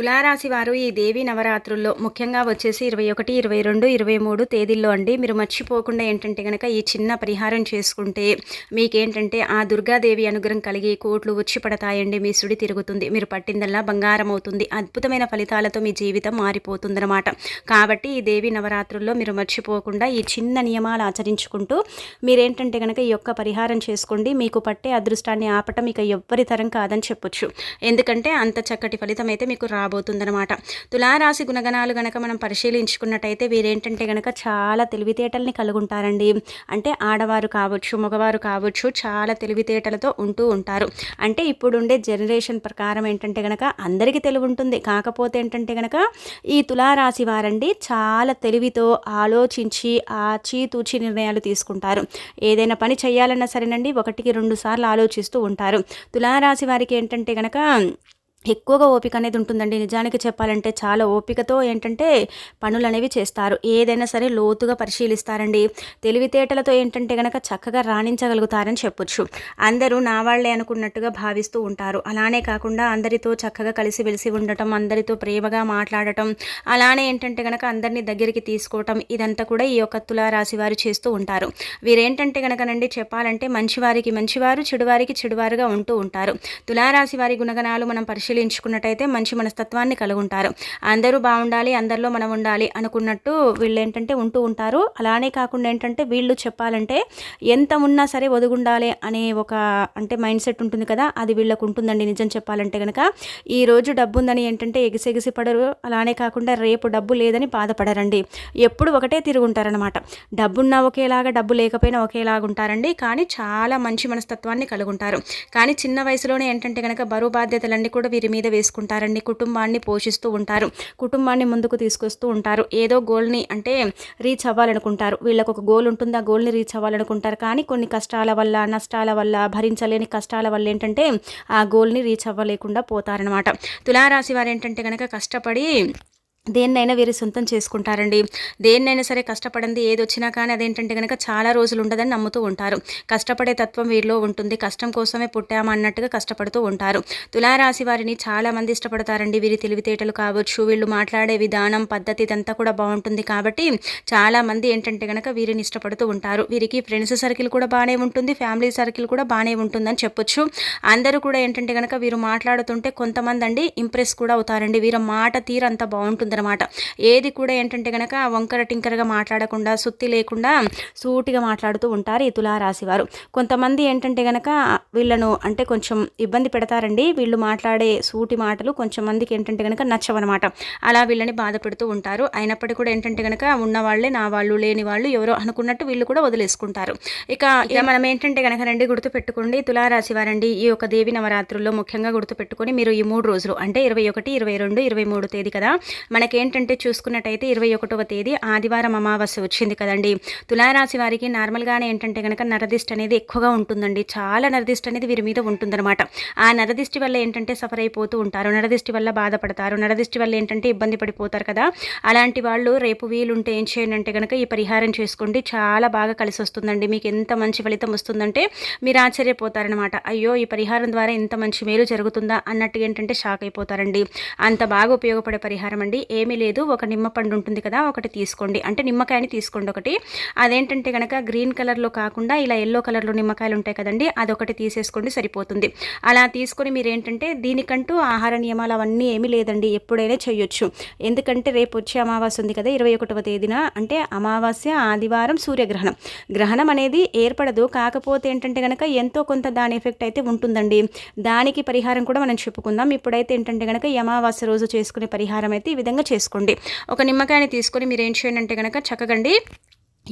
తులారాశి వారు ఈ దేవి నవరాత్రుల్లో ముఖ్యంగా వచ్చేసి ఇరవై ఒకటి ఇరవై రెండు ఇరవై మూడు తేదీల్లో అండి. మీరు మర్చిపోకుండా ఏంటంటే కనుక ఈ చిన్న పరిహారం చేసుకుంటే మీకేంటంటే ఆ దుర్గాదేవి అనుగ్రహం కలిగి కోట్లు వచ్చి పడతాయండి మీ సుడి తిరుగుతుంది మీరు పట్టిందల్లా బంగారం అవుతుంది అద్భుతమైన ఫలితాలతో మీ జీవితం మారిపోతుందన్నమాట. కాబట్టి ఈ దేవి నవరాత్రుల్లో మీరు మర్చిపోకుండా ఈ చిన్న నియమాలు ఆచరించుకుంటూ మీరేంటంటే కనుక ఈ యొక్క పరిహారం చేసుకోండి. మీకు పట్టే అదృష్టాన్ని ఆపటం ఇక ఎవ్వరి తరం కాదని చెప్పొచ్చు. ఎందుకంటే అంత చక్కటి ఫలితం అయితే మీకు రాబోతుందనమాట తులారాశి గుణగణాలు గనక మనం పరిశీలించుకున్నట్టయితే వీరేంటంటే గనక చాలా తెలివితేటల్ని కలుగుంటారండి. అంటే ఆడవారు కావచ్చు మగవారు కావచ్చు చాలా తెలివితేటలతో ఉంటూ ఉంటారు. అంటే ఇప్పుడుండే జనరేషన్ ప్రకారం ఏంటంటే గనక అందరికీ తెలివి ఉంటుంది కాకపోతే ఏంటంటే గనక ఈ తులారాశి వారండి చాలా తెలివితో ఆలోచించి ఆచితూచి నిర్ణయాలు తీసుకుంటారు. ఏదైనా పని చేయాలన్నా సరేనండి ఒకటికి రెండు సార్లు ఆలోచిస్తూ ఉంటారు. తులారాశి వారికి ఏంటంటే గనక ఎక్కువగా ఓపిక అనేది ఉంటుందండి. నిజానికి చెప్పాలంటే చాలా ఓపికతో ఏంటంటే పనులు అనేవి చేస్తారు. ఏదైనా సరే లోతుగా పరిశీలిస్తారండి. తెలివితేటలతో ఏంటంటే కనుక చక్కగా రాణించగలుగుతారని చెప్పొచ్చు. అందరూ నా వాళ్ళే అనుకున్నట్టుగా భావిస్తూ ఉంటారు. అలానే కాకుండా అందరితో చక్కగా కలిసి వెలిసి ఉండటం అందరితో ప్రేమగా మాట్లాడటం అలానే ఏంటంటే కనుక అందరినీ దగ్గరికి తీసుకోవటం ఇదంతా కూడా ఈ యొక్క తులారాశి వారు చేస్తూ ఉంటారు. వీరేంటంటే కనుకనండి చెప్పాలంటే మంచివారికి మంచివారు చెడువారికి చెడువారుగా ఉంటూ ఉంటారు. తులారాశి వారి గుణగణాలు మనం పరిశీలి పరిశీలించుకున్నట్టయితే మంచి మనస్తత్వాన్ని కలుగుంటారు. అందరూ బాగుండాలి అందరిలో మనం ఉండాలి అనుకున్నట్టు వీళ్ళు ఏంటంటే ఉంటూ ఉంటారు. అలానే కాకుండా ఏంటంటే వీళ్ళు చెప్పాలంటే ఎంత ఉన్నా సరే ఒదుగుండాలి అనే ఒక అంటే మైండ్ సెట్ ఉంటుంది కదా అది వీళ్ళకు ఉంటుందండి నిజం చెప్పాలంటే కనుక ఈ రోజు డబ్బు ఉందని ఏంటంటే ఎగిసెగిసి పడరు అలానే కాకుండా రేపు డబ్బు లేదని బాధపడరండి. ఎప్పుడు ఒకటే తిరుగుంటారనమాట డబ్బున్నా ఒకేలాగా డబ్బు లేకపోయినా ఒకేలాగా ఉంటారండి. కానీ చాలా మంచి మనస్తత్వాన్ని కలుగుంటారు. కానీ చిన్న వయసులోనే ఏంటంటే కనుక బరువు బాధ్యతలన్నీ కూడా వీరి మీద వేసుకుంటారండి కుటుంబాన్ని పోషిస్తూ ఉంటారు. కుటుంబాన్ని ముందుకు తీసుకొస్తూ ఉంటారు. ఏదో గోల్ని అంటే రీచ్ అవ్వాలనుకుంటారు. వీళ్ళకు ఒక గోల్ ఉంటుంది. ఆ గోల్ని రీచ్ అవ్వాలనుకుంటారు. కానీ కొన్ని కష్టాల వల్ల నష్టాల వల్ల భరించలేని కష్టాల వల్ల ఏంటంటే ఆ గోల్ని రీచ్ అవ్వలేకుండా పోతారనమాట తులారాశి వారు ఏంటంటే కనుక కష్టపడి దేన్నైనా వీరు సొంతం చేసుకుంటారండి. దేన్నైనా సరే కష్టపడింది ఏది వచ్చినా కానీ అదేంటంటే కనుక చాలా రోజులు ఉండదని నమ్ముతూ ఉంటారు. కష్టపడే తత్వం వీరిలో ఉంటుంది. కష్టం కోసమే పుట్టామా అన్నట్టుగా కష్టపడుతూ ఉంటారు. తులారాశి వారిని చాలా మంది ఇష్టపడతారండి. వీరి తెలివితేటలు కావచ్చు వీళ్ళు మాట్లాడే విధానం పద్ధతి ఇదంతా కూడా బాగుంటుంది కాబట్టి చాలామంది ఏంటంటే కనుక వీరిని ఇష్టపడుతూ ఉంటారు. వీరికి ఫ్రెండ్స్ సర్కిల్ కూడా బాగానే ఉంటుంది ఫ్యామిలీ సర్కిల్ కూడా బాగానే ఉంటుందని చెప్పొచ్చు. అందరూ కూడా ఏంటంటే కనుక వీరు మాట్లాడుతుంటే కొంతమంది అండి ఇంప్రెస్ కూడా అవుతారండి. వీరి మాట తీరంతా బాగుంటుంది ఉంటుందన్నమాట ఏది కూడా ఏంటంటే కనుక వంకర టింకరగా మాట్లాడకుండా సుత్తి లేకుండా సూటిగా మాట్లాడుతూ ఉంటారు ఈ తులారాశి వారు. కొంతమంది ఏంటంటే కనుక వీళ్ళను అంటే కొంచెం ఇబ్బంది పెడతారండి. వీళ్ళు మాట్లాడే సూటి మాటలు కొంచెం మందికి ఏంటంటే కనుక నచ్చవన్నమాట. అలా వీళ్ళని బాధ పెడుతూ ఉంటారు. అయినప్పటికీ కూడా ఏంటంటే కనుక ఉన్న వాళ్ళే నా వాళ్ళు లేని వాళ్ళు ఎవరో అనుకున్నట్టు వీళ్ళు కూడా వదిలేసుకుంటారు. ఇక ఇక మనం ఏంటంటే కనుక రండి గుర్తు పెట్టుకోండి తులారాశి వారండి ఈ యొక్క దేవి నవరాత్రుల్లో ముఖ్యంగా గుర్తు పెట్టుకొని మీరు ఈ మూడు రోజులు అంటే ఇరవై ఒకటి ఇరవై రెండు ఇరవై మూడు తేదీ కదా మనకేంటంటే చూసుకున్నట్టయితే ఇరవై ఒకటవ తేదీ ఆదివారం అమావాస్య వచ్చింది కదండి. తులారాశి వారికి నార్మల్గానే ఏంటంటే కనుక నరదిష్టి అనేది ఎక్కువగా ఉంటుందండి. చాలా నరదిష్టి అనేది వీరి మీద ఉంటుందన్నమాట. ఆ నరదిష్టి వల్ల ఏంటంటే సఫర్ అయిపోతూ ఉంటారు. నరదిష్టి వల్ల బాధపడతారు. నరదిష్టి వల్ల ఏంటంటే ఇబ్బంది పడిపోతారు కదా. అలాంటి వాళ్ళు రేపు వీలుంటే ఏం చేయండి అంటే కనుక ఈ పరిహారం చేసుకోండి. చాలా బాగా కలిసి వస్తుందండి. మీకు ఎంత మంచి ఫలితం వస్తుందంటే మీరు ఆశ్చర్యపోతారనమాట అయ్యో ఈ పరిహారం ద్వారా ఇంత మంచి మేలు జరుగుతుందా? అన్నట్టు ఏంటంటే షాక్ అయిపోతారండి. అంత బాగా ఉపయోగపడే పరిహారం అండి. ఏమీ లేదు. ఒక నిమ్మ పండు ఉంటుంది కదా ఒకటి తీసుకోండి. అంటే నిమ్మకాయని తీసుకోండి ఒకటి. అదేంటంటే కనుక గ్రీన్ కలర్లో కాకుండా ఇలా ఎల్లో కలర్లో నిమ్మకాయలు ఉంటాయి కదండి అదొకటి తీసేసుకోండి సరిపోతుంది. అలా తీసుకొని మీరు ఏంటంటే దీనికంటూ ఆహార నియమాలు అవన్నీ ఏమీ లేదండి ఎప్పుడైనా చేయొచ్చు. ఎందుకంటే రేపు వచ్చే అమావాస్య ఉంది కదా ఇరవై ఒకటవ తేదీన. అంటే అమావాస్య ఆదివారం సూర్యగ్రహణం. గ్రహణం అనేది ఏర్పడదు. కాకపోతే ఏంటంటే కనుక ఎంతో కొంత దాని ఎఫెక్ట్ అయితే ఉంటుందండి. దానికి పరిహారం కూడా మనం చెప్పుకుందాం. ఇప్పుడైతే ఏంటంటే కనుక అమావాస్య రోజు చేసుకునే పరిహారం అయితే ఈ విధంగా విధంగా చేసుకోండి. ఒక నిమ్మకాయని తీసుకొని మీరు ఏం చేయండి అంటే కనుక చక్కగండి.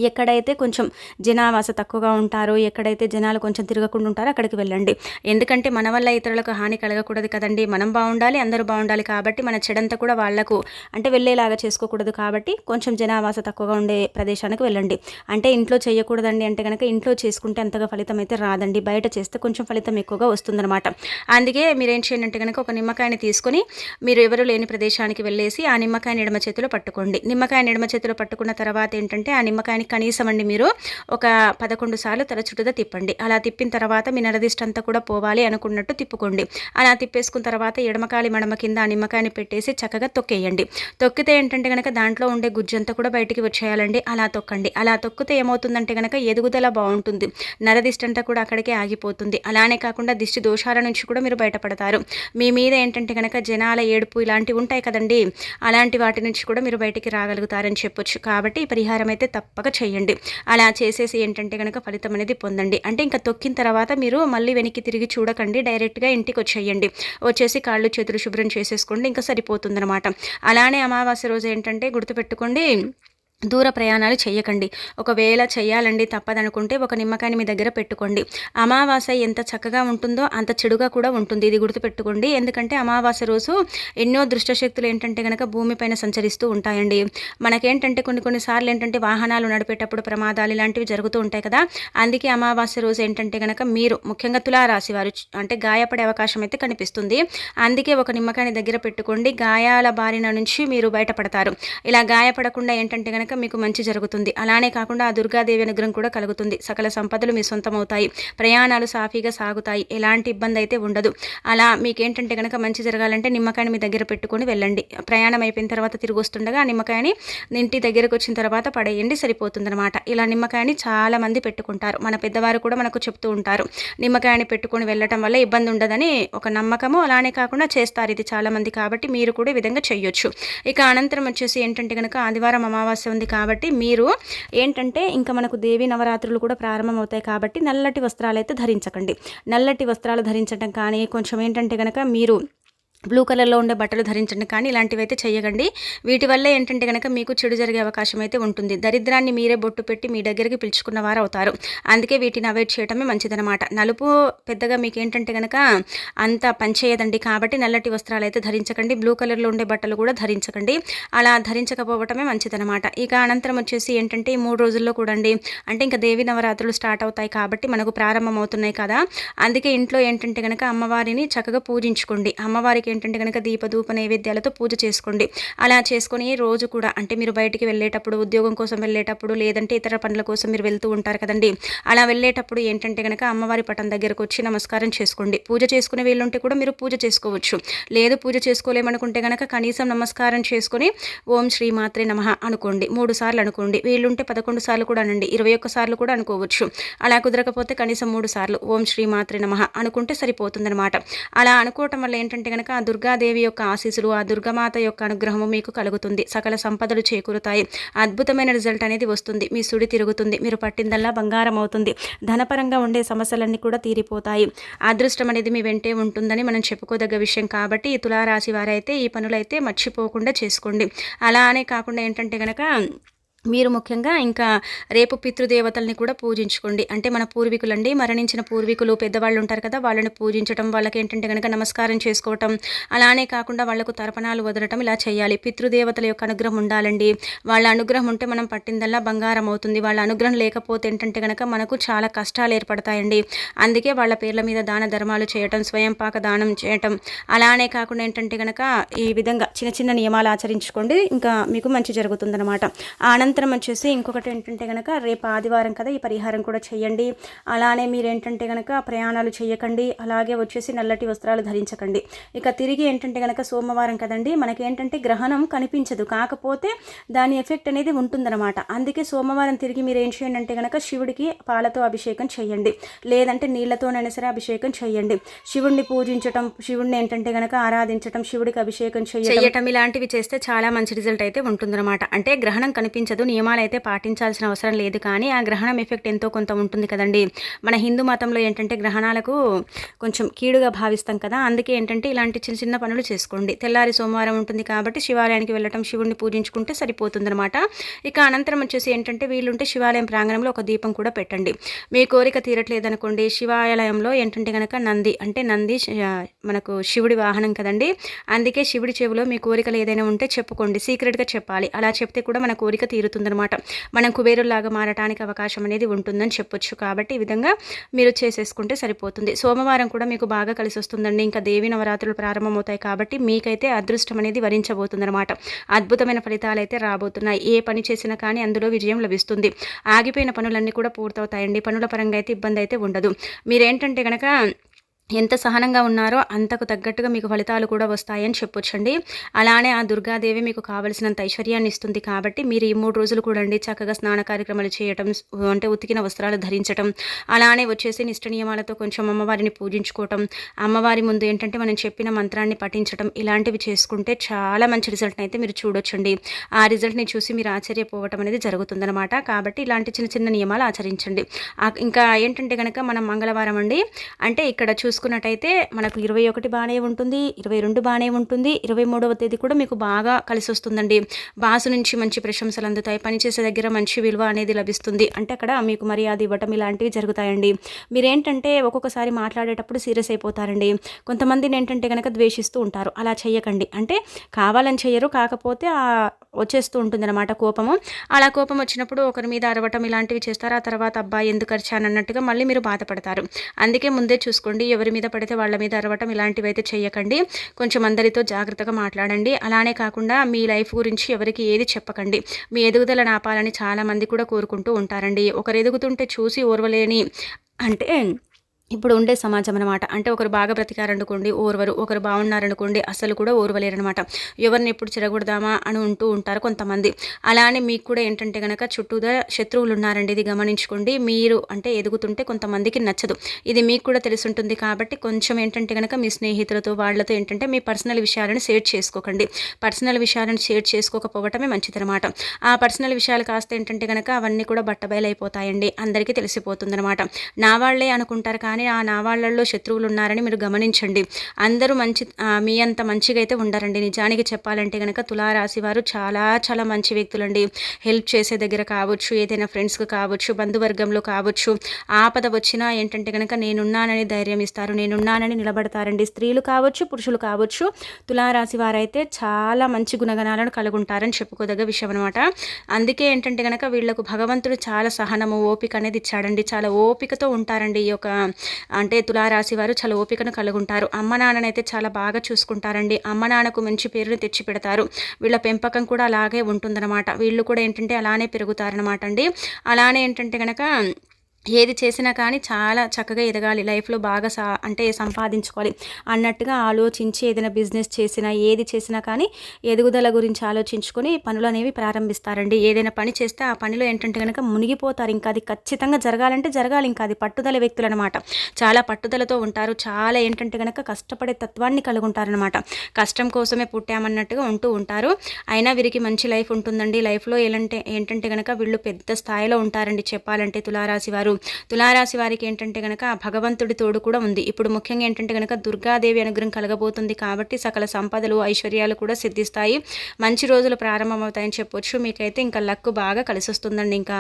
ఎక్కడైతే కొంచెం జనావాస తక్కువగా ఉంటారో ఎక్కడైతే జనాలు కొంచెం తిరగకుండా ఉంటారో అక్కడికి వెళ్ళండి. ఎందుకంటే మన వల్ల ఇతరులకు హాని కలగకూడదు కదండి. మనం బాగుండాలి అందరూ బాగుండాలి కాబట్టి మన చెడంతా కూడా వాళ్ళకు అంటే వెళ్ళేలాగా చేసుకోకూడదు కాబట్టి కొంచెం జనావాస తక్కువగా ఉండే ప్రదేశానికి వెళ్ళండి. అంటే ఇంట్లో చేయకూడదండి అంటే కనుక ఇంట్లో చేసుకుంటే అంతగా ఫలితం అయితే రాదండి. బయట చేస్తే కొంచెం ఫలితం ఎక్కువగా వస్తుందన్నమాట. అందుకే మీరు ఏం చేయండి అంటే కనుక ఒక నిమ్మకాయని తీసుకొని మీరు ఎవరు లేని ప్రదేశానికి వెళ్ళేసి ఆ నిమ్మకాయని ఎడమ చేతిలో పట్టుకోండి. నిమ్మకాయని ఎడమ చేతిలో పట్టుకున్న తర్వాత ఏంటంటే ఆ నిమ్మకాయని కనీసం అండి మీరు ఒక పదకొండు సార్లు తల చుట్టూదా తిప్పండి. అలా తిప్పిన తర్వాత మీ నరదిష్టంతా కూడా పోవాలి అనుకున్నట్టు తిప్పుకోండి. అలా తిప్పేసుకున్న తర్వాత ఎడమకాలి మడమ కింద ఆ నిమ్మకాయని పెట్టేసి చక్కగా తొక్కేయండి. తొక్కితే ఏంటంటే కనుక దాంట్లో ఉండే గుజ్జంతా కూడా బయటికి వచ్చేయాలండి. అలా తొక్కండి. అలా తొక్కితే ఏమవుతుందంటే కనుక ఎదుగుదల బాగుంటుంది. నరదిష్టంతా కూడా అక్కడికే ఆగిపోతుంది. అలానే కాకుండా దిష్టి దోషాల నుంచి కూడా మీరు బయటపడతారు. మీ మీద ఏంటంటే కనుక జనాల ఏడుపు ఇలాంటివి ఉంటాయి కదండి. అలాంటి వాటి నుంచి కూడా మీరు బయటికి రాగలుగుతారని చెప్పొచ్చు. కాబట్టి ఈ పరిహారం అయితే తప్పక చేయండి. అలా చేసేసి ఏంటంటే కనుక ఫలితం అనేది పొందండి. అంటే ఇంకా తొక్కిన తర్వాత మీరు మళ్ళీ వెనక్కి తిరిగి చూడకండి. డైరెక్ట్గా ఇంటికి వచ్చేయండి. వచ్చేసి కాళ్ళు చేతులు శుభ్రం చేసేసుకోండి. ఇంకా సరిపోతుందన్నమాట. అలానే అమావాస్య రోజు ఏంటంటే గుర్తుపెట్టుకోండి. దూర ప్రయాణాలు చేయకండి. ఒకవేళ చేయాలండి తప్పదనుకుంటే ఒక నిమ్మకాయని మీ దగ్గర పెట్టుకోండి. అమావాస్య ఎంత చక్కగా ఉంటుందో అంత చెడుగా కూడా ఉంటుంది. ఇది గుర్తుపెట్టుకోండి. ఎందుకంటే అమావాస్య రోజు ఎన్నో దృష్టశక్తులు ఏంటంటే కనుక భూమిపైన సంచరిస్తూ ఉంటాయండి. మనకేంటంటే కొన్ని కొన్నిసార్లు ఏంటంటే వాహనాలు నడిపేటప్పుడు ప్రమాదాలు ఇలాంటివి జరుగుతూ ఉంటాయి కదా. అందుకే అమావాస్య రోజు ఏంటంటే కనుక మీరు ముఖ్యంగా తులారాశి వారు అంటే గాయపడే అవకాశం అయితే కనిపిస్తుంది. అందుకే ఒక నిమ్మకాయని దగ్గర పెట్టుకోండి. గాయాల బారిన నుంచి మీరు బయటపడతారు. ఇలా గాయపడకుండా ఏంటంటే కనుక కనుక మీకు మంచి జరుగుతుంది. అలానే కాకుండా ఆ దుర్గాదేవి అనుగ్రహం కూడా కలుగుతుంది. సకల సంపదలు మీ సొంతమవుతాయి. ప్రయాణాలు సాఫీగా సాగుతాయి. ఎలాంటి ఇబ్బంది అయితే ఉండదు. అలా మీకేంటంటే కనుక మంచి జరగాలంటే నిమ్మకాయని మీ దగ్గర పెట్టుకొని వెళ్ళండి. ప్రయాణం అయిపోయిన తర్వాత తిరిగి వస్తుండగా ఆ నిమ్మకాయని ఇంటి దగ్గరకు వచ్చిన తర్వాత పడేయండి. సరిపోతుందనమాట ఇలా నిమ్మకాయని చాలా మంది పెట్టుకుంటారు. మన పెద్దవారు కూడా మనకు చెప్తూ ఉంటారు. నిమ్మకాయని పెట్టుకొని వెళ్ళటం వల్ల ఇబ్బంది ఉండదని ఒక నమ్మకము. అలానే కాకుండా చేస్తారు ఇది చాలామంది కాబట్టి మీరు కూడా ఈ విధంగా చేయొచ్చు. ఇక అనంతరం వచ్చేసి ఏంటంటే కనుక ఆదివారం అమావాస్య ఉంది కాబట్టి మీరు ఏంటంటే ఇంకా మనకు దేవి నవరాత్రులు కూడా ప్రారంభమవుతాయి కాబట్టి నల్లటి వస్త్రాలు అయితే ధరించకండి. నల్లటి వస్త్రాలు ధరించడం కానీ కొంచెం ఏంటంటే కనుక మీరు బ్లూ కలర్లో ఉండే బట్టలు ధరించండి కానీ ఇలాంటివి అయితే చేయకండి వీటి వల్ల ఏంటంటే కనుక మీకు చెడు జరిగే అవకాశం అయితే ఉంటుంది. దరిద్రాన్ని మీరే బొట్టు పెట్టి మీ దగ్గరికి పిలుచుకున్న వారు అవుతారు. అందుకే వీటిని అవాయిడ్ చేయడమే మంచిదనమాట నలుపు పెద్దగా మీకు ఏంటంటే కనుక అంత పనిచేయదండి కాబట్టి నల్లటి వస్త్రాలు అయితే ధరించకండి. బ్లూ కలర్లో ఉండే బట్టలు కూడా ధరించకండి. అలా ధరించకపోవటమే మంచిదనమాట ఇక అనంతరం వచ్చేసి ఏంటంటే ఈ మూడు రోజుల్లో కూడండి అంటే ఇంకా దేవి నవరాత్రులు స్టార్ట్ అవుతాయి కాబట్టి మనకు ప్రారంభం అవుతున్నాయి కదా. అందుకే ఇంట్లో ఏంటంటే కనుక అమ్మవారిని చక్కగా పూజించుకోండి. అమ్మవారికి ఏంటంటే కనుక దీపధూప నైవేద్యాలతో పూజ చేసుకోండి. అలా చేసుకొని రోజు కూడా అంటే మీరు బయటికి వెళ్ళేటప్పుడు ఉద్యోగం కోసం వెళ్ళేటప్పుడు లేదంటే ఇతర పనుల కోసం మీరు వెళ్తూ ఉంటారు కదండి. అలా వెళ్ళేటప్పుడు ఏంటంటే కనుక అమ్మవారి పటం దగ్గరకు వచ్చి నమస్కారం చేసుకోండి. పూజ చేసుకునే వీళ్ళుంటే కూడా మీరు పూజ చేసుకోవచ్చు. లేదు పూజ చేసుకోలేమనుకుంటే కనుక కనీసం నమస్కారం చేసుకొని ఓం శ్రీ మాత్రే నమ అనుకోండి. మూడు సార్లు అనుకోండి. వీళ్ళుంటే పదకొండు సార్లు కూడా అనండి. ఇరవై ఒక్క సార్లు కూడా అనుకోవచ్చు. అలా కుదరకపోతే కనీసం మూడు సార్లు ఓం శ్రీ మాత్రే నమ అనుకుంటే సరిపోతుందనమాట అలా అనుకోవటం వల్ల ఏంటంటే కనుక ఆ ఆ దుర్గాదేవి యొక్క ఆశీస్సులు ఆ దుర్గమాత యొక్క అనుగ్రహము మీకు కలుగుతుంది. సకల సంపదలు చేకూరుతాయి. అద్భుతమైన రిజల్ట్ అనేది వస్తుంది. మీ సుడి తిరుగుతుంది. మీరు పట్టిందల్లా బంగారం అవుతుంది. ధనపరంగా ఉండే సమస్యలన్నీ కూడా తీరిపోతాయి. అదృష్టం అనేది మీ వెంటే ఉంటుందని మనం చెప్పుకోదగ్గ విషయం కాబట్టి ఈ తులారాశి వారైతే ఈ పనులైతే మర్చిపోకుండా చేసుకోండి. అలా అనే కాకుండా ఏంటంటే కనుక మీరు ముఖ్యంగా ఇంకా రేపు పితృదేవతల్ని కూడా పూజించుకోండి. అంటే మన పూర్వీకులండి మరణించిన పూర్వీకులు పెద్దవాళ్ళు ఉంటారు కదా వాళ్ళని పూజించడం వాళ్ళకి ఏంటంటే కనుక నమస్కారం చేసుకోవటం అలానే కాకుండా వాళ్ళకు తర్పణాలు వదలటం ఇలా చేయాలి. పితృదేవతల యొక్క అనుగ్రహం ఉండాలండి. వాళ్ళ అనుగ్రహం ఉంటే మనం పట్టిందల్లా బంగారం అవుతుంది. వాళ్ళ అనుగ్రహం లేకపోతే ఏంటంటే కనుక మనకు చాలా కష్టాలు ఏర్పడతాయండి. అందుకే వాళ్ళ పేర్ల మీద దాన ధర్మాలు చేయటం స్వయం పాక దానం చేయటం అలానే కాకుండా ఏంటంటే కనుక ఈ విధంగా చిన్న చిన్న నియమాలు ఆచరించుకోండి. ఇంకా మీకు మంచి జరుగుతుందన్నమాట. ఆనంద అనంతరం వచ్చేసి ఇంకొకటి ఏంటంటే కనుక రేపు ఆదివారం కదా ఈ పరిహారం కూడా చేయండి. అలానే మీరు ఏంటంటే కనుక ప్రయాణాలు చేయకండి. అలాగే వచ్చేసి నల్లటి వస్త్రాలు ధరించకండి. ఇక తిరిగి ఏంటంటే కనుక సోమవారం కదండి మనకి ఏంటంటే గ్రహణం కనిపించదు. కాకపోతే దాని ఎఫెక్ట్ అనేది ఉంటుందన్నమాట. అందుకే సోమవారం తిరిగి మీరు ఏం చేయండి అంటే కనుక శివుడికి పాలతో అభిషేకం చేయండి. లేదంటే నీళ్ళతోనైనా సరే అభిషేకం చేయండి. శివుడిని పూజించటం శివుడిని ఏంటంటే కనుక ఆరాధించటం శివుడికి అభిషేకం చేయటం ఇలాంటివి చేస్తే చాలా మంచి రిజల్ట్ అయితే ఉంటుందన్నమాట. అంటే గ్రహణం కనిపించదు. ఉండదు నియమాలు అయితే పాటించాల్సిన అవసరం లేదు. కానీ ఆ గ్రహణం ఎఫెక్ట్ ఎంతో కొంత ఉంటుంది కదండి. మన హిందూ మతంలో ఏంటంటే గ్రహణాలకు కొంచెం కీడుగా భావిస్తాం కదా. అందుకే ఏంటంటే ఇలాంటి చిన్న చిన్న పనులు చేసుకోండి. తెల్లారి సోమవారం ఉంటుంది కాబట్టి శివాలయానికి వెళ్ళటం శివుడిని పూజించుకుంటే సరిపోతుందన్నమాట. ఇక అనంతరం వచ్చేసి ఏంటంటే వీళ్ళుంటే శివాలయం ప్రాంగణంలో ఒక దీపం కూడా పెట్టండి. మీ కోరిక తీరట్లేదు అనుకోండి శివాలయంలో ఏంటంటే కనుక నంది అంటే నంది మనకు శివుడి వాహనం కదండి. అందుకే శివుడి చెవిలో మీ కోరికలు ఏదైనా ఉంటే చెప్పుకోండి. సీక్రెట్గా చెప్పాలి. అలా చెప్తే కూడా మన కోరిక తీరు తీరుతుందనమాట మనం కుబేరులాగా మారటానికి అవకాశం అనేది ఉంటుందని చెప్పొచ్చు. కాబట్టి ఈ విధంగా మీరు చేసేసుకుంటే సరిపోతుంది. సోమవారం కూడా మీకు బాగా కలిసి వస్తుందండి ఇంకా దేవి నవరాత్రులు ప్రారంభమవుతాయి కాబట్టి మీకైతే అదృష్టం అనేది వరించబోతుందన్నమాట. అద్భుతమైన ఫలితాలు అయితే రాబోతున్నాయి. ఏ పని చేసినా కానీ అందులో విజయం లభిస్తుంది. ఆగిపోయిన పనులన్నీ కూడా పూర్తవుతాయండి. పనుల పరంగా అయితే ఇబ్బంది అయితే ఉండదు. మీరేంటంటే కనుక ఎంత సహనంగా ఉన్నారో అంతకు తగ్గట్టుగా మీకు ఫలితాలు కూడా వస్తాయని చెప్పొచ్చండి. అలానే ఆ దుర్గాదేవి మీకు కావలసినంత ఐశ్వర్యాన్ని ఇస్తుంది కాబట్టి మీరు ఈ మూడు రోజులు కూడా అండి చక్కగా స్నాన కార్యక్రమాలు చేయటం అంటే ఉతికిన వస్త్రాలు ధరించటం అలానే వచ్చేసి నిష్ట నియమాలతో కొంచెం అమ్మవారిని పూజించుకోవటం అమ్మవారి ముందు ఏంటంటే మనం చెప్పిన మంత్రాన్ని పఠించటం ఇలాంటివి చేసుకుంటే చాలా మంచి రిజల్ట్ని అయితే మీరు చూడొచ్చండి. ఆ రిజల్ట్ని చూసి మీరు ఆశ్చర్యపోవటం అనేది జరుగుతుందనమాట కాబట్టి ఇలాంటి చిన్న చిన్న నియమాలు ఆచరించండి. ఇంకా ఏంటంటే కనుక మనం మంగళవారం అండి అంటే ఇక్కడ చూసి చూసుకున్నట్టయితే మనకు ఇరవై ఒకటి బాగానే ఉంటుంది ఇరవై రెండు బాగానే ఉంటుంది ఇరవై మూడవ తేదీ కూడా మీకు బాగా కలిసి వస్తుందండి. బాసు నుంచి మంచి ప్రశంసలు అందుతాయి పనిచేసే దగ్గర మంచి విలువ అనేది లభిస్తుంది. అంటే అక్కడ మీకు మర్యాద ఇవ్వటం ఇలాంటివి జరుగుతాయండి. మీరేంటంటే ఒక్కొక్కసారి మాట్లాడేటప్పుడు సీరియస్ అయిపోతారండి. కొంతమందిని ఏంటంటే కనుక ద్వేషిస్తూ ఉంటారు అలా చేయకండి అంటే కావాలని చెయ్యరు కాకపోతే వచ్చేస్తూ ఉంటుందన్నమాట కోపము. అలా కోపం వచ్చినప్పుడు ఒకరి మీద అరవటం ఇలాంటివి చేస్తారు ఆ తర్వాత అబ్బాయి ఎందుకు అరిచానన్నట్టుగా మళ్ళీ మీరు బాధపడతారు. అందుకే ముందే చూసుకోండి ఎవరి ఎవరి మీద పడితే వాళ్ళ మీద అరవటం ఇలాంటివి అయితే చేయకండి. కొంచెం అందరితో జాగ్రత్తగా మాట్లాడండి. అలానే కాకుండా మీ లైఫ్ గురించి ఎవరికి ఏది చెప్పకండి. మీ ఎదుగుదల నాపాలని చాలామంది కూడా కోరుకుంటూ ఉంటారండి. ఒకరు ఎదుగుతుంటే చూసి ఓర్వలేని అంటే ఇప్పుడు ఉండే సమాజం అనమాట అంటే ఒకరు బాగా బ్రతికారనుకోండి ఓర్వరు. ఒకరు బాగున్నారనుకోండి అసలు కూడా ఓర్వలేరనమాట ఎవరిని ఎప్పుడు చెరగొడదామా అని ఉంటూ ఉంటారు కొంతమంది. అలానే మీకు కూడా ఏంటంటే కనుక చుట్టూదా శత్రువులు ఉన్నారండి ఇది గమనించుకోండి. మీరు అంటే ఎదుగుతుంటే కొంతమందికి నచ్చదు. ఇది మీకు కూడా తెలుసుంటుంది కాబట్టి కొంచెం ఏంటంటే కనుక మీ స్నేహితులతో వాళ్ళతో ఏంటంటే మీ పర్సనల్ విషయాలను షేర్ చేసుకోకండి. పర్సనల్ విషయాలను షేర్ చేసుకోకపోవటమే మంచిదనమాట ఆ పర్సనల్ విషయాలు కాస్త ఏంటంటే కనుక అవన్నీ కూడా బట్టబయలైపోతాయండి. అందరికీ తెలిసిపోతుందనమాట నా వాళ్ళే అనుకుంటారు కానీ కానీ ఆ నావాళ్ళలో శత్రువులు ఉన్నారని మీరు గమనించండి. అందరూ మంచి మీ అంత మంచిగా అయితే ఉండరండి. నిజానికి చెప్పాలంటే కనుక తులారాశి వారు చాలా చాలా మంచి వ్యక్తులండి. హెల్ప్ చేసే దగ్గర కావచ్చు ఏదైనా ఫ్రెండ్స్కి కావచ్చు బంధువర్గంలో కావచ్చు ఆపద వచ్చినా ఏంటంటే కనుక నేనున్నానని ధైర్యం ఇస్తారు నేనున్నానని నిలబడతారండి. స్త్రీలు కావచ్చు పురుషులు కావచ్చు తులారాశి వారైతే చాలా మంచి గుణగణాలను కలుగుంటారని చెప్పుకోదగ్గ విషయం అనమాట అందుకే ఏంటంటే కనుక వీళ్ళకు భగవంతుడు చాలా సహనము ఓపిక అనేది ఇచ్చాడండి. చాలా ఓపికతో ఉంటారండి ఈ యొక్క అంటే తులారాశి వారు చాలా ఓపికను కలుగుంటారు. అమ్మ నాన్ననైతే చాలా బాగా చూసుకుంటారండి. అమ్మ నాన్నకు మంచి పేరును తెచ్చి పెడతారు. వీళ్ళ పెంపకం కూడా అలాగే ఉంటుందన్నమాట. వీళ్ళు కూడా ఏంటంటే అలానే పెరుగుతారనమాట అండి. అలానే ఏంటంటే కనుక ఏది చేసినా కానీ చాలా చక్కగా ఎదగాలి. లైఫ్లో బాగా సా అంటే సంపాదించుకోవాలి అన్నట్టుగా ఆలోచించి ఏదైనా బిజినెస్ చేసినా ఏది చేసినా కానీ ఎదుగుదల గురించి ఆలోచించుకొని పనులు అనేవి ప్రారంభిస్తారండి. ఏదైనా పని చేస్తే ఆ పనిలో ఏంటంటే కనుక మునిగిపోతారు. ఇంకా అది ఖచ్చితంగా జరగాలంటే జరగాలి. ఇంకా అది పట్టుదల వ్యక్తులు అనమాట చాలా పట్టుదలతో ఉంటారు. చాలా ఏంటంటే కనుక కష్టపడే తత్వాన్ని కలుగుంటారనమాట. కష్టం కోసమే పుట్టామన్నట్టుగా ఉంటూ ఉంటారు. అయినా వీరికి మంచి లైఫ్ ఉంటుందండి. లైఫ్లో ఏంటంటే ఏంటంటే కనుక వీళ్ళు పెద్ద స్థాయిలో ఉంటారండి చెప్పాలంటే తులారాశి వారు. తులారాశి వారికి ఏంటంటే కనుక భగవంతుడి తోడు కూడా ఉంది. ఇప్పుడు ముఖ్యంగా ఏంటంటే కనుక దుర్గాదేవి అనుగ్రహం కలగబోతుంది కాబట్టి సకల సంపదలు ఐశ్వర్యాలు కూడా సిద్ధిస్తాయి. మంచి రోజులు ప్రారంభమవుతాయని చెప్పొచ్చు. మీకైతే ఇంకా లక్ బాగా కలిసి వస్తుందండి ఇంకా.